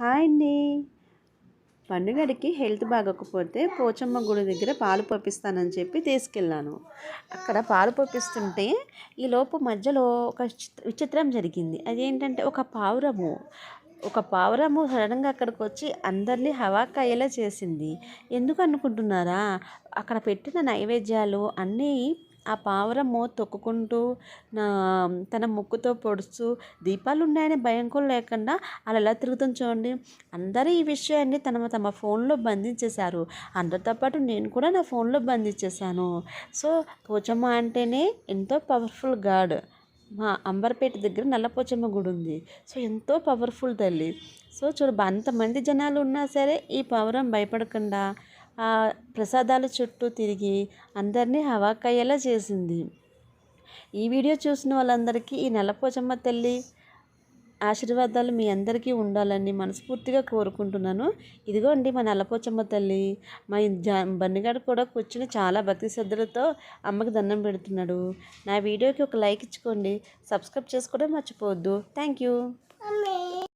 Hi అండి. పండుగడికి health బాగోకపోతే పోచమ్మ గుడి దగ్గర పాలు పంపిస్తానని చెప్పి తీసుకెళ్ళాను. అక్కడ పాలు పంపిస్తుంటే ఈ మధ్యలో ఒక విచిత్రం జరిగింది. అదేంటంటే ఒక పావురము ఒక పావురము సడన్గా అక్కడికి వచ్చి అందరినీ హవాకాయేలా చేసింది. ఎందుకు అనుకుంటున్నారా? అక్కడ పెట్టిన నైవేద్యాలు అన్నీ ఆ పావురము తొక్కుకుంటూ నా తన ముక్కుతో పొడుస్తూ దీపాలు ఉన్నాయని భయం కూడా లేకుండా అలా ఎలా తిరుగుతుంది చూడండి? అందరూ ఈ విషయాన్ని తమ తమ ఫోన్లో బంధించేశారు. అందరితో పాటు నేను కూడా నా ఫోన్లో బంధించేశాను. సో పోచమ్మ అంటేనే ఎంతో పవర్ఫుల్ గాడ్. మా అంబర్పేట దగ్గర నల్లపోచమ్మ గుడి ఉంది. సో ఎంతో పవర్ఫుల్ తల్లి. సో చూడ అంతమంది జనాలు ఉన్నా సరే ఈ పవరం భయపడకుండా ప్రసాదాల చుట్టూ తిరిగి అందరినీ హవాకయ్యేలా చేసింది. ఈ వీడియో చూసిన వాళ్ళందరికీ ఈ నల్లపోచమ్మ తల్లి ఆశీర్వాదాలు మీ అందరికీ ఉండాలని మనస్ఫూర్తిగా కోరుకుంటున్నాను. ఇదిగోండి మా నల్లపోచమ్మ తల్లి. మా జా బన్నిగాడు కూడా కూర్చుని చాలా భక్తి శ్రద్ధలతో అమ్మకి దండం పెడుతున్నాడు. నా వీడియోకి ఒక లైక్ ఇచ్చుకోండి. సబ్స్క్రైబ్ చేసుకోవడం మర్చిపోవద్దు. Thank you